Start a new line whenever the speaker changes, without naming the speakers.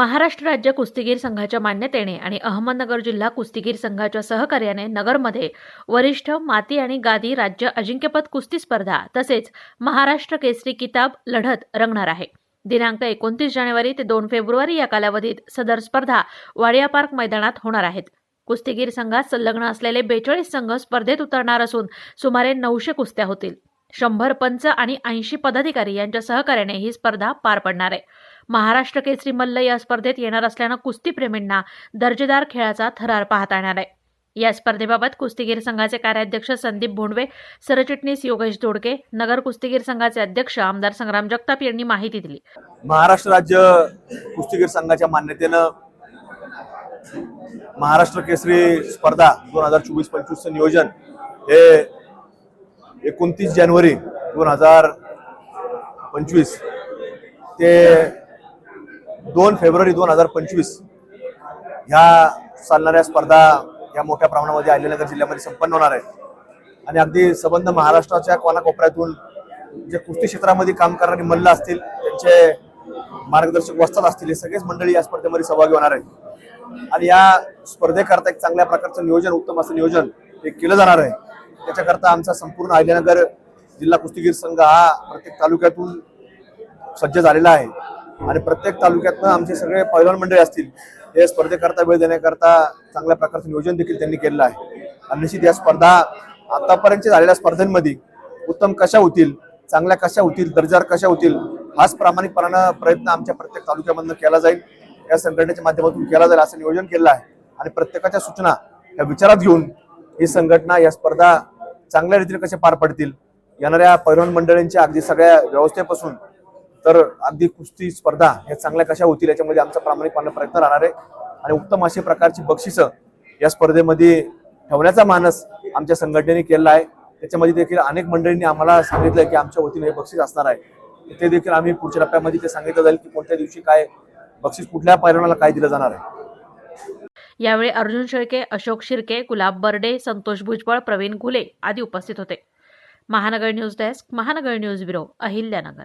महाराष्ट्र राज्य कुस्तीगीर संघाच्या मान्यतेने आणि अहमदनगर जिल्हा कुस्तीगीर संघाच्या सहकार्याने नगरमध्ये वरिष्ठ माती आणि गादी राज्य अजिंक्यपद कुस्ती स्पर्धा तसेच महाराष्ट्र केसरी किताब लढत रंगणार आहे. दिनांक एकोणतीस जानेवारी ते दोन फेब्रुवारी या कालावधीत सदर स्पर्धा वाडिया पार्क मैदानात होणार आहेत. कुस्तीगीर संघात संलग्न असलेले बेचाळीस संघ स्पर्धेत उतरणार असून सुमारे नऊशे कुस्त्या होतील. शंभर पंच आणि ऐंशी पदाधिकारी यांच्या सहकार्याने ही स्पर्धा पार पडणार आहे. महाराष्ट्र केसरी मल्ल या स्पर्धेत येणार असल्यानं कुस्तीप्रेमींना दर्जेदार खेळाचा थरार पाहता येणार आहे. या स्पर्धेबाबत कुस्तीगीर संघाचे कार्याध्यक्ष संदीप भोंडवे सरचिटणीस योगेश दोडके नगर कुस्तीगीर संघाचे अध्यक्ष आमदार संग्राम जगताप यांनी माहिती दिली.
महाराष्ट्र राज्य कुस्तीगीर संघाच्या मान्यतेनं महाराष्ट्र केसरी स्पर्धा दोन हजार चोवीस पंचवीसचं नियोजन हे एकोणतीस जानेवारी दोन हजार पंचवीस ते दोन फेब्रुवारी दोन हजार पंचवीस ह्या चालणाऱ्या स्पर्धा या मोठ्या प्रमाणामध्ये अहिल्यानगर जिल्ह्यामध्ये संपन्न होणार आहे आणि अगदी संबंध महाराष्ट्राच्या कोनाकोपऱ्यातून जे कुस्ती क्षेत्रामध्ये काम करणारी मल्ल असतील त्यांचे मार्गदर्शक वस्तात असतील हे सगळेच मंडळी या स्पर्धेमध्ये सहभागी होणार आहेत. आणि या स्पर्धेकरता एक चांगल्या प्रकारचं नियोजन उत्तम असं नियोजन हे केलं जाणार आहे. त्याच्याकरता आमचा संपूर्ण अहिल्यानगर जिल्हा कुस्तीगीर संघ हा प्रत्येक तालुक्यातून सज्ज झालेला आहे. आणि प्रत्येक तालुक्यातनं आमचे सगळे पैलवान मंडळी असतील हे स्पर्धेकरता वेळ देण्याकरता चांगल्या प्रकारचं नियोजन देखील त्यांनी केलेलं आहे. आणि निश्चित या स्पर्धा आतापर्यंत झालेल्या स्पर्धांमध्ये उत्तम कशा होतील चांगल्या कशा होतील दर्जार कशा होतील हाच प्रामाणिकपणानं प्रयत्न आमच्या प्रत्येक तालुक्यामधनं केला जाईल. या संघटनेच्या माध्यमातून केला जाईल असं नियोजन केलं आहे. आणि प्रत्येकाच्या सूचना या विचारात घेऊन ही संघटना या स्पर्धा चांगल्या रीतीने कशा पार पडतील येणाऱ्या पैलवान मंडळींच्या अगदी सगळ्या व्यवस्थेपासून तर अगदी कुस्ती स्पर्धा ह्या चांगल्या कशा होतील याच्यामध्ये आमचा प्रामाणिकपणे प्रयत्न राहणार आहे. आणि उत्तम अशी प्रकारची बक्षिसं या स्पर्धेमध्ये ठेवण्याचा मानस आमच्या संघटनेने केलेला आहे. त्याच्यामध्ये देखील अनेक मंडळींनी आम्हाला सांगितलं की आमच्या वतीने हे बक्षीस असणार आहे. ते देखील आम्ही पुढच्या टप्प्यामध्ये ते सांगितलं जाईल की कोणत्या दिवशी काय बक्षीस कुठल्या पैलवानाला काय दिलं जाणार आहे.
यावेळी अर्जुन शेळके अशोक शिर्के गुलाब बर्डे संतोष भुजबळ प्रवीण घुले आदी उपस्थित होते. Mahanagar news desk Mahanagar news bureau Ahilyanagar.